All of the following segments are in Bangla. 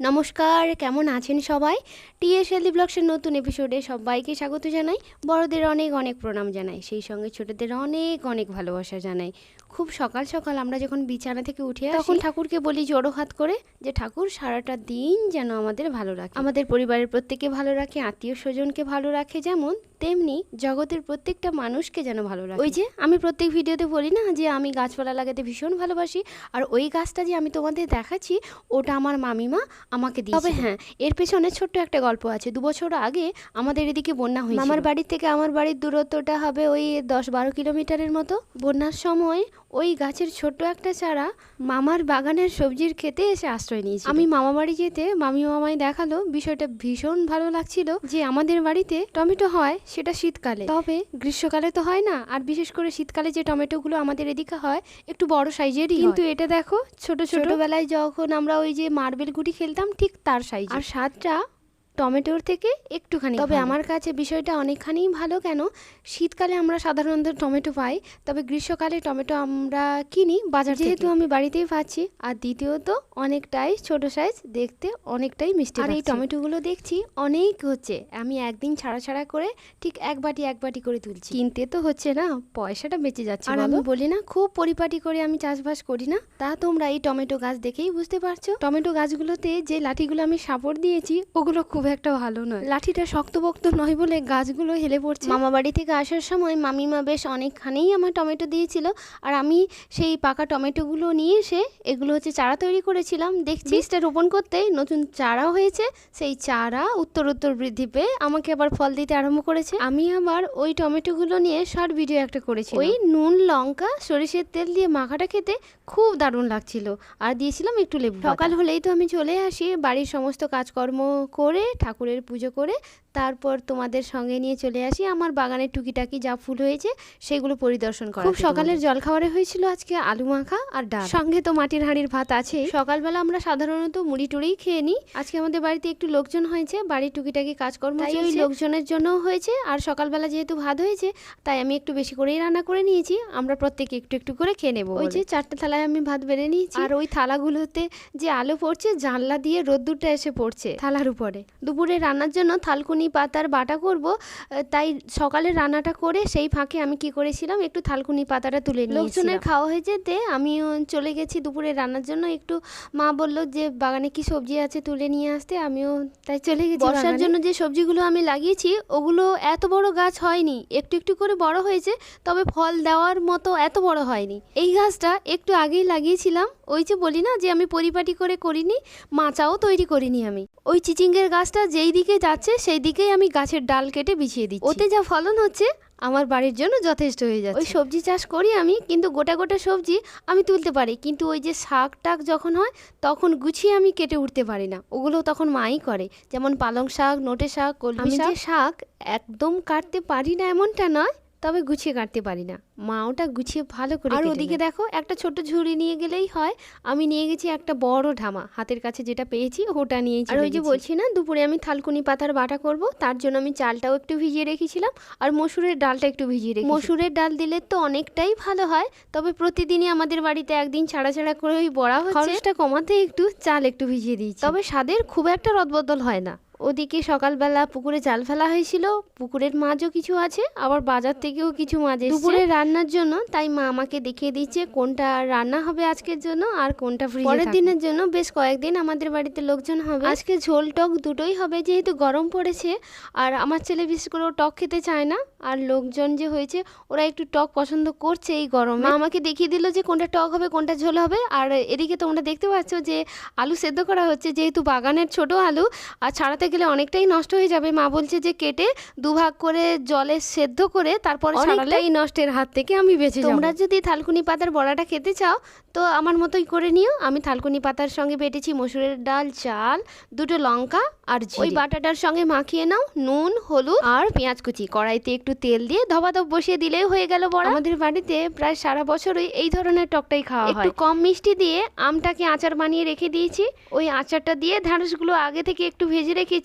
নমস্কার, কেমন আছেন সবাই? টিএস হেলদি ব্লগসের নতুন এপিসোডে সবাইকে স্বাগত জানাই। বড়দের অনেক অনেক প্রণাম জানাই, সেই সঙ্গে ছোটদের অনেক অনেক ভালোবাসা জানাই। খুব সকাল সকাল আমরা যখন বিছানা থেকে উঠে আসি তখন ঠাকুরকে বলি জড়ো হাত করে যে ঠাকুর সারাটা দিন যেন আমাদের ভালো রাখে। আমাদের পরিবারের প্রত্যেকে ভালো রাখে আত্মীয় স্বজনকে ভালো রাখে যেমন তেমনি জগতের প্রত্যেকটা মানুষকে যেন ভালো রাখে। ওই যে আমি প্রত্যেক ভিডিওতে বলি না যে আমি গাছপালা লাগাতে ভীষণ ভালোবাসি আর ওই গাছটা যে আমি তোমাদের দেখাচ্ছি ওটা আমার মামিমা আমাকে দিয়ে তবে হ্যাঁ এর পেছনে ছোট্ট একটা গল্প আছে। দু বছর আগে আমাদের এদিকে বন্যা হয়েছিল। আমার বাড়ির থেকে আমার বাড়ির দূরত্বটা হবে ওই দশ বারো কিলোমিটারের মতো। বন্যার সময় ওই গাছের ছোট্ট একটা চারা মামার বাগানের সবজির খেতে এসে আশ্রয় নিয়েছি আমি মামা বাড়ি যেতে মামি মামাই দেখাল বিষয়টা ভীষণ ভালো লাগছিল যে আমাদের বাড়িতে টমেটো হয় সেটা শীতকালে। তবে গ্রীষ্মকালে তো হয় না আর বিশেষ করে শীতকালে যে টমেটোগুলো আমাদের এদিকে হয় একটু বড় সাইজেরই কিন্তু এটা দেখো ছোট ছোটবেলায় যখন আমরা ওই যে মার্বেল গুটি খেলতাম ঠিক তার সাইজ আর স্বাদটা টমেটোর থেকে একটুখানি তবে আমার কাছে বিষয়টা অনেকখানি ভালো কেন? শীতকালে আমরা সাধারণত টমেটো পাই তবে গ্রীষ্মকালে টমেটো আমরা কিনি বাজার যেহেতু আমি বাড়িতেই পাচ্ছি আর দ্বিতীয়ত অনেকটাই ছোট সাইজ দেখতে অনেকটাই মিষ্টি আর এই টমেটোগুলো দেখছি অনেক হচ্ছে আমি একদিন ছাড়া ছাড়া করে ঠিক এক বাটি এক বাটি করে তুলছি। কিনতে তো হচ্ছে না পয়সাটা বেঁচে যাচ্ছে আর আমি বলি না খুব পরিপাটি করে আমি চাষবাস করি না তা তোমরা এই টমেটো গাছ দেখেই বুঝতে পারছ। টমেটো গাছগুলোতে যে লাঠিগুলো আমি সাপোর্ট দিয়েছি ওগুলো খুব একটা ভালো নয়। লাঠিটা শক্তপোক্ত নয় বলে গাছগুলো হেলে পড়ছে। মামা বাড়ি থেকে আসার সময় মামিমা বেশ অনেকখানেই আমার টমেটো দিয়েছিল। আর আমি সেই পাকা টমেটোগুলো নিয়ে এসে এগুলো হচ্ছে চারা তৈরি করেছিলাম। দেখছি বীজটা রোপণ করতে নতুন চারাও হয়েছে। সেই চারা উত্তর উত্তর বৃদ্ধি পেয়ে আমাকে আবার ফল দিতে আরম্ভ করেছে। আমি আবার ওই টমেটোগুলো নিয়ে শর্ট ভিডিও একটা করেছি ওই নুন লঙ্কা সরিষের তেল দিয়ে মাখাটা খেতে খুব দারুণ লাগছিল। আর দিয়েছিলাম একটু লেবু সকাল হলেই তো আমি চলে আসি। বাড়ির সমস্ত কাজকর্ম করে ঠাকুরের পুজো করে তারপর তোমাদের সঙ্গে নিয়ে চলে আসি আমার বাগানের টুকিটাকি যা ফুল হয়েছে সেগুলো পরিদর্শন করা খুব সকালের জল খাবারে হয়েছিল আজকে আলু মাখা আর ডাল। সঙ্গে তো মাটির হাঁড়ির ভাত আছে। সকালবেলা আমরা সাধারণত মুড়ি টুড়িই খেয়ে নিই। আজকে আমাদের বাড়িতে একটু লোকজন হয়েছে বাড়ির টুকিটাকি কাজকর্ম ওই লোকজনের জন্যও হয়েছে আর সকালবেলা যেহেতু ভাত হয়েছে তাই আমি একটু বেশি করেই রান্না করে নিয়েছি। আমরা প্রত্যেকে একটু একটু করে খেয়ে নেব ওই যে চারটে থালায় আমি ভাত বেড়ে নিয়েছি। আর ওই থালাগুলোতে যে আলো পড়ছে জানলা দিয়ে রোদ্দুরটা এসে পড়ছে। থালার উপরে। দুপুরে রান্নার জন্য থালকুনি পাতার বাটা করব তাই সকালে রান্নাটা করে সেই ফাঁকে আমি কি করেছিলাম একটু থালকুনি পাতাটা তুলে নিই লোকজনের খাওয়া হয়ে যেতে আমিও চলে গেছি দুপুরে রান্নার জন্য একটু মা বলল যে বাগানে কি সবজি আছে তুলে নিয়ে আসতে আমিও তাই চলে গেছি বর্ষার জন্য যে সবজিগুলো আমি লাগিয়েছি ওগুলো এত বড় গাছ হয়নি একটু একটু করে বড় হয়েছে তবে ফল দেওয়ার মতো এত বড় হয়নি। এই গাছটা একটু আগেই লাগিয়েছিলাম ওই যে বলি না যে আমি পরিপাটি করে করিনি মাচাও তৈরি করিনি আমি। ওই চিচিঙ্গের গাছটা যেই দিকে যাচ্ছে সেই দিকেই আমি গাছের ডাল কেটে বিছিয়ে দিচ্ছি। ওতে যা ফলন হচ্ছে আমার বাড়ির জন্য যথেষ্ট হয়ে যাচ্ছে। ওই সবজি চাষ করি আমি কিন্তু গোটা গোটা সবজি আমি তুলতে পারি কিন্তু ওই যে শাক টাক যখন হয় তখন গুছিয়ে আমি কেটে উঠতে পারি না। ওগুলো তখন মাই করে যেমন পালং শাক নোটে শাক কলমি শাক। শাক একদম কাটতে পারি না এমনটা নয় তবে গুছিয়ে কাটতে পারি না। মা ওটা গুছিয়ে ভালো করে আর ওদিকে দেখো একটা ছোট ঝুড়ি নিয়ে গেলেই হয় আমি নিয়ে গেছি একটা বড় ঢামা। হাতের কাছে যেটা পেয়েছি ওটা নিয়েছি আর ওই যে বলছি না দুপুরে আমি থালকুনি পাতার বাটা করব তার জন্য আমি চালটাও একটু ভিজিয়ে রেখেছিলাম আর মসুরের ডালটা একটু ভিজিয়ে রেখে মসুরের ডাল দিলে তো অনেকটাই ভালো হয় তবে প্রতিদিনই আমাদের বাড়িতে একদিন ছাড়া ছাড়া করে ওই বড়া হচ্ছে। খরচটা কমাতে একটু চাল একটু ভিজিয়ে দিয়েছি। তবে স্বাদের খুব একটা রদবদল হয় না। ওদিকে সকালবেলা পুকুরে জাল ফেলা হয়েছিল। পুকুরের মাছও কিছু আছে আবার বাজার থেকেও কিছু মাছ এসেছে। দুপুরে রান্নার জন্য তাই মা আমাকে দেখিয়ে দিচ্ছে কোনটা রান্না হবে আজকের জন্য আর কোনটা ফ্রিজে পরের দিনের জন্য বেশ কয়েকদিন আমাদের বাড়িতে লোকজন হবে। আজকে ঝোল টক দুটোই হবে যেহেতু গরম পড়েছে আর আমার ছেলে বিশেষ করে ও টক খেতে চায় না আর লোকজন যে হয়েছে ওরা একটু টক পছন্দ করছে এই গরমে। মা আমাকে দেখিয়ে দিল যে কোনটা টক হবে কোনটা ঝোল হবে আর এদিকে তোমরা দেখতে পাচ্ছ যে আলু সেদ্ধ করা হচ্ছে যেহেতু বাগানের ছোট আলু আর ছাড়াতে গেলে অনেকটাই নষ্ট হয়ে যাবে। মা বলছে যে কেটে দুভাগ করে জলে সেদ্ধ করে তারপরে ছাড়ালে এই নষ্টের হাত থেকে আমি বেঁচে তোমরা যদি থালকুনি পাতার বড়াটা খেতে চাও তো আমার মতোই করে নিও। আমি থালকুনি পাতার সঙ্গে বেটেছি মসুরের ডাল চাল দুটো লঙ্কা আর। ওই বাটাটার সঙ্গে মাখিয়ে নাও নুন হলুদ আর পেঁয়াজ কুচি। কড়াইতে একটু তেল দিয়ে ধবাধব বসিয়ে দিলেই হয়ে গেল বড়া। আমাদের বাড়িতে প্রায় সারা বছরই এই ধরনের টকটাই খাওয়া হয়। একটু কম মিষ্টি দিয়ে আমটাকে আচার বানিয়ে রেখে দিয়েছি। ওই আচারটা দিয়ে ঢ্যাঁড়সগুলো আগে থেকে একটু ভেজে রেখেছি।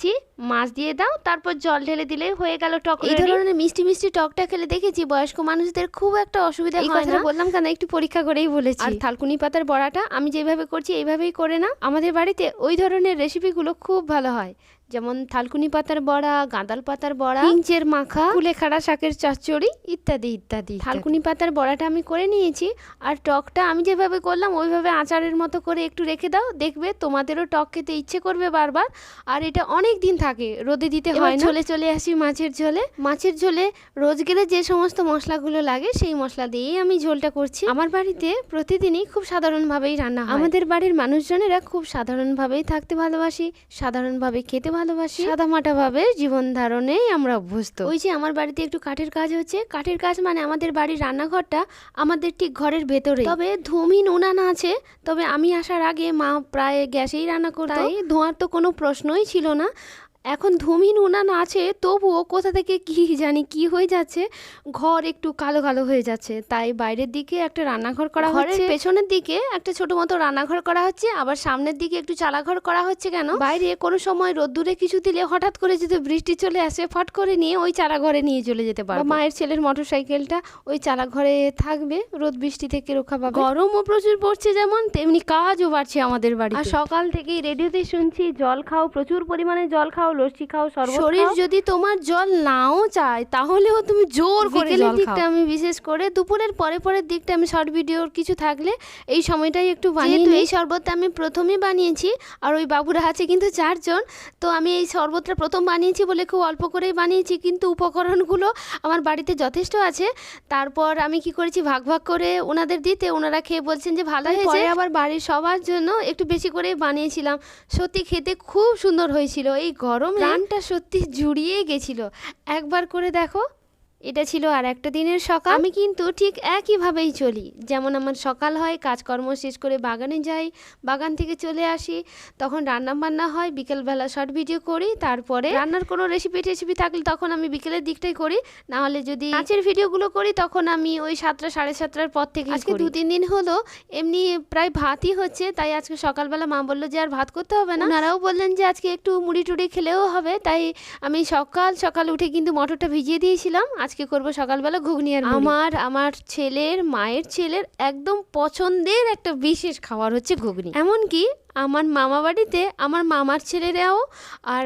মাছ দিয়ে দাও তারপর জল ঢেলে দিলে হয়ে গেল টক এই ধরনের মিষ্টি মিষ্টি টকটা খেলে দেখেছি বয়স্ক মানুষদের খুব একটা অসুবিধা হয় কথাটা না বললাম কেন? একটু পরীক্ষা করেই বলেছি। আর থালকুনি পাতার বড়াটা আমি যেভাবে করছি এইভাবেই করে না আমাদের বাড়িতে ওই ধরনের রেসিপিগুলো খুব ভালো হয়। যেমন থালকুনি পাতার বড়া গাঁদাল পাতার বড়া হিঞ্চের মাখা কুলেখাড়া শাকের চচ্চড়ি ইত্যাদি ইত্যাদি থালকুনি পাতার বড়াটা আমি করে নিয়েছি আর টকটা আমি যেভাবে করলাম ওইভাবে আচারের মতো করে একটু রেখে দাও দেখবে তোমাদেরও টক খেতে ইচ্ছে করবে বারবার। আর এটা অনেক দিন থাকে রোদে দিতে হয় ঝোলে চলে আসি মাছের ঝোলে। মাছের ঝোলে রোজ গেলে যে সমস্ত মশলাগুলো লাগে সেই মশলা দিয়েই আমি ঝোলটা করছি। আমার বাড়িতে প্রতিদিনই খুব সাধারণভাবেই রান্না আমাদের বাড়ির মানুষজনেরা খুব সাধারণভাবেই থাকতে ভালোবাসি সাধারণভাবে খেতে ভালোবাসি। সাদামাটাভাবে জীবন ধারণেই আমরা অভ্যস্ত। ওই যে আমার বাড়িতে একটু কাঠের কাজ হচ্ছে কাঠের কাজ মানে আমাদের বাড়ির রান্নাঘরটা আমাদের ঠিক ঘরের ভেতরে। তবে ধুমিন উনান আছে তবে আমি আসার আগে মা প্রায় গ্যাসেই রান্না করতো। ধোঁয়ার তো কোনো প্রশ্নই ছিল না। এখন ধুমিন উনান আছে তবুও কোথা থেকে কি জানি কি হয়ে যাচ্ছে ঘর একটু কালো কালো হয়ে যাচ্ছে। তাই বাইরের দিকে একটা রান্নাঘর করা হচ্ছে। পেছনের দিকে একটা ছোট মতো রান্নাঘর করা হচ্ছে আবার সামনের দিকে একটু চালাঘর করা হচ্ছে কেন? বাইরে কোনো সময় রোদ্দুরে কিছু দিলে হঠাৎ করে যদি বৃষ্টি চলে আসে ফট করে নিয়ে ওই চালাঘরে নিয়ে চলে যেতে পারবে। মায়ের ছেলের মোটর সাইকেলটা ওই চালাঘরে থাকবে রোদ বৃষ্টি থেকে রক্ষা পাবে। গরমও প্রচুর পড়ছে যেমন তেমনি কাজও বাড়ছে আমাদের বাড়ি আর সকাল থেকেই রেডিওতে শুনছি জল খাও প্রচুর পরিমাণে জল খাও লস্যি খাও শরবত শরীর যদি তোমার জল নাও চায় তাহলেও তুমি জোর করে জল দিকটা আমি বিশেষ করে দুপুরের পরে পরের দিকটা আমি শর্ট ভিডিওর কিছু থাকলে এই সময়টাই একটু বানিয়ে এই শরবতটা আমি প্রথমেই বানিয়েছি আর ওই বাবুরা আছে কিন্তু চারজন তো আমি এই শরবতটা প্রথম বানিয়েছি বলে খুব অল্প করেই বানিয়েছি কিন্তু উপকরণগুলো আমার বাড়িতে যথেষ্ট আছে। তারপর আমি কি করেছি ভাগ ভাগ করে ওনাদের দিতে ওনারা খেয়ে বলছেন যে ভালো হয়েছে। আবার বাড়ির সবার জন্য একটু বেশি করে বানিয়েছিলাম। সত্যি খেতে খুব সুন্দর হয়েছিল। এই গরমে প্রাণটা সত্যি জুড়িয়ে গেছিল। একবার করে দেখো। এটা ছিল আর একটা দিনের সকাল। আমি কিন্তু ঠিক একইভাবেই চলি। যেমন আমার সকাল হয় কাজকর্ম শেষ করে বাগানে যাই বাগান থেকে চলে আসি তখন রান্না বান্না হয় বিকেলবেলা শর্ট ভিডিও করি তারপরে রান্নার কোনো রেসিপি টেসিপি থাকলে তখন আমি বিকেলের দিকটাই করি। না হলে যদি নাচের ভিডিওগুলো করি তখন আমি ওই সাতটা সাড়ে সাতটার পর থেকে আজকে দু তিন দিন হলো এমনি প্রায় ভাতই হচ্ছে তাই আজকে সকালবেলা মা বলল যে আর ভাত করতে হবে না। ওনারাও বললেন যে আজকে একটু মুড়ি টুড়ি খেলেও হবে তাই আমি সকাল সকাল উঠে কিন্তু মটরটা ভিজিয়ে দিয়েছিলাম। আজকে করব সকালবেলা ঘুগনি আর আমার আমার ছেলের মায়ের ছেলের একদম পছন্দের একটা বিশেষ খাবার হচ্ছে ঘুগনি। এমনকি আমার মামা বাড়িতে আমার মামার ছেলেরাও আর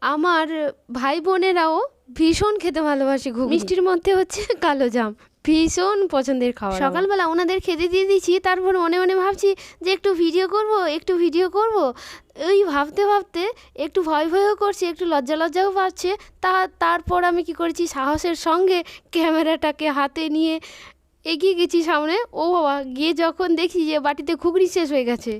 আমার ভাই বোনেরাও ভীষণ খেতে ভালোবাসি ঘুগনি। মিষ্টির মধ্যে হচ্ছে কালো জাম। ভীষণ পছন্দের খাবার সকালবেলা ওনাদের খেতে দিয়ে দিয়েছি, তারপর মনে মনে ভাবছি যে একটু ভিডিও করব, একটু ভিডিও করব। ওই ভাবতে ভাবতে একটু ভয় ভয়ও করছে, একটু লজ্জা লজ্জাও পাচ্ছে। তা, তারপর আমি কি করেছি, সাহসের সঙ্গে ক্যামেরাটাকে হাতে নিয়ে এগিয়ে গেছি সামনে। ও বাবা, গিয়ে যখন দেখি যে বাটিতে ঘুগনি শেষ হয়ে গেছে।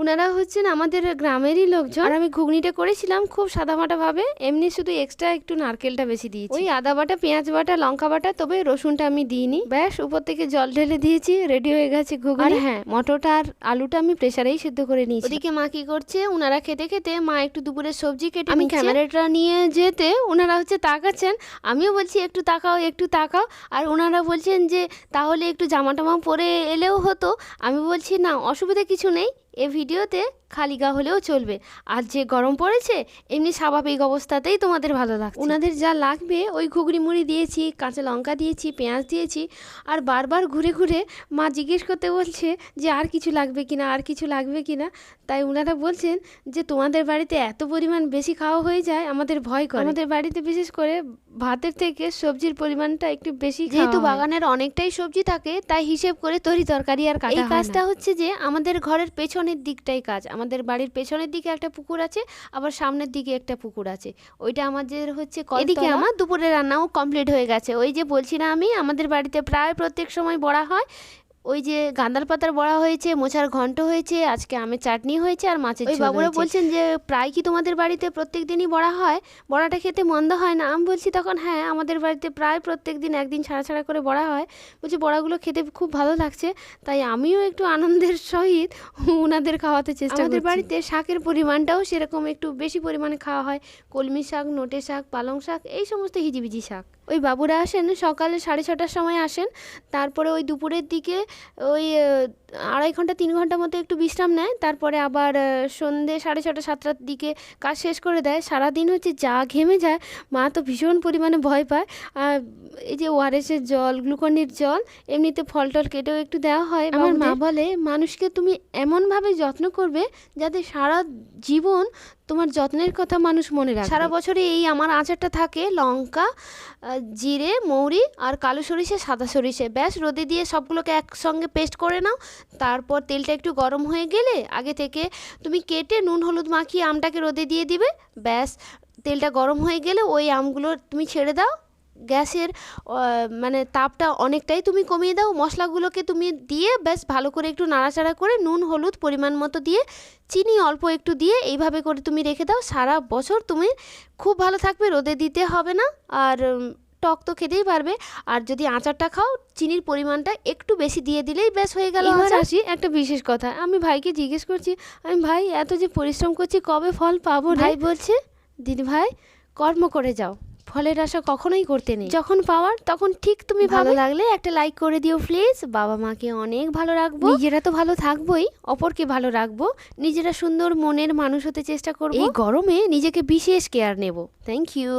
ওনারা হচ্ছেন আমাদের গ্রামেরই লোকজন। আর আমি ঘুগনিটা করেছিলাম খুব সাদামাটা ভাবে এমনি শুধু এক্সট্রা একটু নারকেলটা বেশি দিয়েছি। ওই আদা বাটা পেঁয়াজ বাটা লঙ্কা বাটা তবে রসুনটা আমি দিইনি। ব্যাস উপর থেকে জল ঢেলে দিয়েছি রেডি হয়ে গেছে ঘুগনি। আর হ্যাঁ মটরটা আর আলুটা আমি প্রেসারেই সেদ্ধ করে নিয়েছি। ওদিকে মা কি করছে ওনারা খেতে খেতে মা একটু দুপুরের সবজি কেটে আমি ক্যামেরাটা নিয়ে যেতে ওনারা হচ্ছে তাকাচ্ছেন। আমিও বলছি একটু তাকাও একটু তাকাও। আর ওনারা বলছেন যে তাহলে একটু জামা টামা পরে এলেও হতো। আমি বলছি না অসুবিধা কিছু নেই। এ ভিডিওতে খালি গা হলেও চলবে। আর যে গরম পড়েছে এমনি স্বাভাবিক অবস্থাতেই তোমাদের ভালো লাগছে। ওনাদের যা লাগবে ওই ঘুগড়ি মুড়ি দিয়েছি কাঁচা লঙ্কা দিয়েছি পেঁয়াজ দিয়েছি আর বারবার ঘুরে ঘুরে মা জিজ্ঞেস করতে বলছে যে আর কিছু লাগবে কিনা আর কিছু লাগবে কিনা। তাই ওনারা বলছেন যে তোমাদের বাড়িতে এত পরিমাণ বেশি খাওয়া হয়ে যায় আমাদের ভয় করে। আমাদের বাড়িতে বিশেষ করে ভাতের থেকে সবজির পরিমাণটা একটু বেশি যেহেতু বাগানের অনেকটাই সবজি থাকে তাই হিসেব করে তরি তরকারি আর এই কাজটা হচ্ছে যে আমাদের ঘরের পেছনের দিকটাই কাজ। আমাদের বাড়ির পেছনের দিকে একটা পুকুর আছে, আবার সামনের দিকে একটা পুকুর আছে। ওইটা আমাদের হচ্ছে এদিকে আমার দুপুরে রান্নাও কমপ্লিট হয়ে গেছে। ওই যে বলছি না আমি, আমাদের বাড়িতে প্রায় প্রত্যেক সময় বড়া হয়। ওই যে গান্দাল পাতার বড়া হয়েছে মোচার ঘন্ট হয়েছে আজকে আমের চাটনি হয়েছে আর মাছের ওই বাবুরা বলছেন যে প্রায় কি তোমাদের বাড়িতে প্রত্যেক দিনই বড়া হয়? বড়াটা খেতে মন্দ হয় না। আমি বলছি তখন হ্যাঁ আমাদের বাড়িতে প্রায় প্রত্যেক দিন একদিন ছাড়া ছাড়া করে বড়া হয়। বলছি বড়াগুলো খেতে খুব ভালো লাগছে তাই আমিও একটু আনন্দের সহিত ওনাদের খাওয়াতে চেষ্টা আমাদের বাড়িতে শাকের পরিমাণটাও সেরকম একটু বেশি পরিমাণে খাওয়া হয়। কলমি শাক নোটে শাক পালং শাক এই সমস্ত হিজিবিজি শাক। ওই বাবুরা আসেন সকালে সাড়ে ছটার সময় আসেন। তারপরে ওই দুপুরের দিকে ওই আড়াই ঘণ্টা তিন ঘণ্টা মতো একটু বিশ্রাম নেয়। তারপরে আবার সন্ধে সাড়ে ছটা সাতটার দিকে কাজ শেষ করে দেয়। সারাদিন হচ্ছে যা ঘেমে যায় মা তো ভীষণ পরিমাণে ভয় পায়। আর এই যে ওআরএসের জল গ্লুকনির জল এমনিতে ফল টল কেটেও একটু দেওয়া হয় আমার মা বলে মানুষকে তুমি এমনভাবে যত্ন করবে যাতে সারা জীবন তোমার যত্নের কথা মানুষ মনে রাখে সারা বছরে এই আমার আচারটা থাকে লঙ্কা জিরে, মৌরি আর কালো সরিষে, সাদা সরিষে। ব্যাস, রোদে দিয়ে সবগুলোকে একসঙ্গে পেস্ট করে নাও। তারপর তেলটা একটু গরম হয়ে গেলে আগে থেকে তুমি কেটে নুন, হলুদ মাখিয়ে আমটাকে রোদে দিয়ে দিবে। ব্যাস, তেলটা গরম হয়ে গেলে ওই আমগুলো তুমি ছেড়ে দাও। গ্যাসের মানে তাপটা অনেকটাই তুমি কমিয়ে দাও মশলাগুলোকে তুমি দিয়ে বেশ ভালো করে একটু নাড়াচাড়া করে নুন হলুদ পরিমাণ মতো দিয়ে চিনি অল্প একটু দিয়ে এইভাবে করে তুমি রেখে দাও। সারা বছর তুমি খুব ভালো থাকবে রোদে দিতে হবে না আর টক তো খেতেই পারবে। আর যদি আচারটা খাও চিনির পরিমাণটা একটু বেশি দিয়ে দিলেই ব্যাস হয়ে গেল এবার আসি একটা বিশেষ কথা। আমি ভাইকে জিজ্ঞেস করছি আমি ভাই এত যে পরিশ্রম করছি কবে ফল পাবো ভাই বলছে দিদি ভাই কর্ম করে যাও। ফলের আশা কখনোই করতে নেই। যখন পাওয়ার তখন ঠিক তুমি ভালো লাগলে একটা লাইক করে দিও প্লিজ বাবা মাকে অনেক ভালো রাখব। নিজেরা তো ভালো থাকবোই অপরকে ভালো রাখব। নিজেরা সুন্দর মনের মানুষ হতে চেষ্টা করব। এই গরমে নিজেকে বিশেষ কেয়ার নেব। Thank you